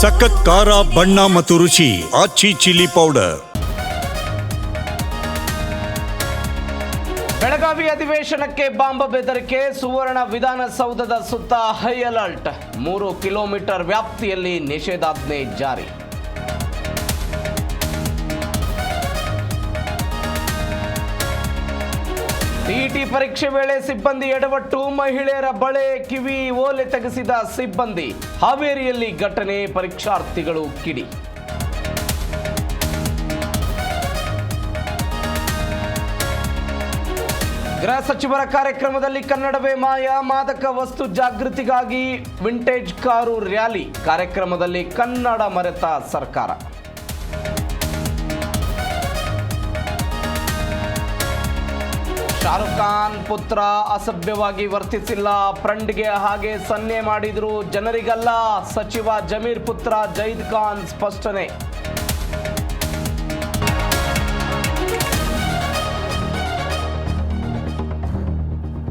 ಸಖತ್ ಖಾರ, ಬಣ್ಣ ಮತ್ತು ರುಚಿ, ಆಚಿ ಚಿಲ್ಲಿ ಪೌಡರ್. ಬೆಳಗಾವಿ ಅಧಿವೇಶನಕ್ಕೆ ಬಾಂಬ್ ಬೆದರಿಕೆ, ಸುವರ್ಣ ವಿಧಾನಸೌಧದ ಸುತ್ತ ಹೈ ಅಲರ್ಟ್. ಮೂರು ಕಿಲೋಮೀಟರ್ ವ್ಯಾಪ್ತಿಯಲ್ಲಿ ನಿಷೇಧಾಜ್ಞೆ ಜಾರಿ. ಟಿಇಟಿ ಪರೀಕ್ಷೆ ವೇಳೆ ಸಿಬ್ಬಂದಿ ಎಡವಟ್ಟು ಮಹಿಳೆಯರ ಬಳೆ ಕಿವಿ ಓಲೆ ತೆಗೆಸಿದ ಸಿಬ್ಬಂದಿ. ಹಾವೇರಿಯಲ್ಲಿ ಘಟನೆ, ಪರೀಕ್ಷಾರ್ಥಿಗಳು ಕಿಡಿ. ಗೃಹ ಸಚಿವರ ಕಾರ್ಯಕ್ರಮದಲ್ಲಿ ಕನ್ನಡವೇ ಮಾಯ, ಮಾದಕ ವಸ್ತು ಜಾಗೃತಿಗಾಗಿ ವಿಂಟೇಜ್ ಕಾರು ರ್ಯಾಲಿ. ಕಾರ್ಯಕ್ರಮದಲ್ಲಿ ಕನ್ನಡ ಮರೆತ ಸರ್ಕಾರ. ಶಾರುಖ್ ಖಾನ್ ಪುತ್ರ ಅಸಭ್ಯವಾಗಿ ವರ್ತಿಸಿಲ್ಲ. ಫ್ರೆಂಡ್ಗೆ ಹಾಗೆ ಸನ್ನೆ ಮಾಡಿದ್ರು ಜನರಿಗಲ್ಲ. ಸಚಿವ ಜಮೀರ್ ಪುತ್ರ ಜೈದ್ ಖಾನ್ ಸ್ಪಷ್ಟನೆ.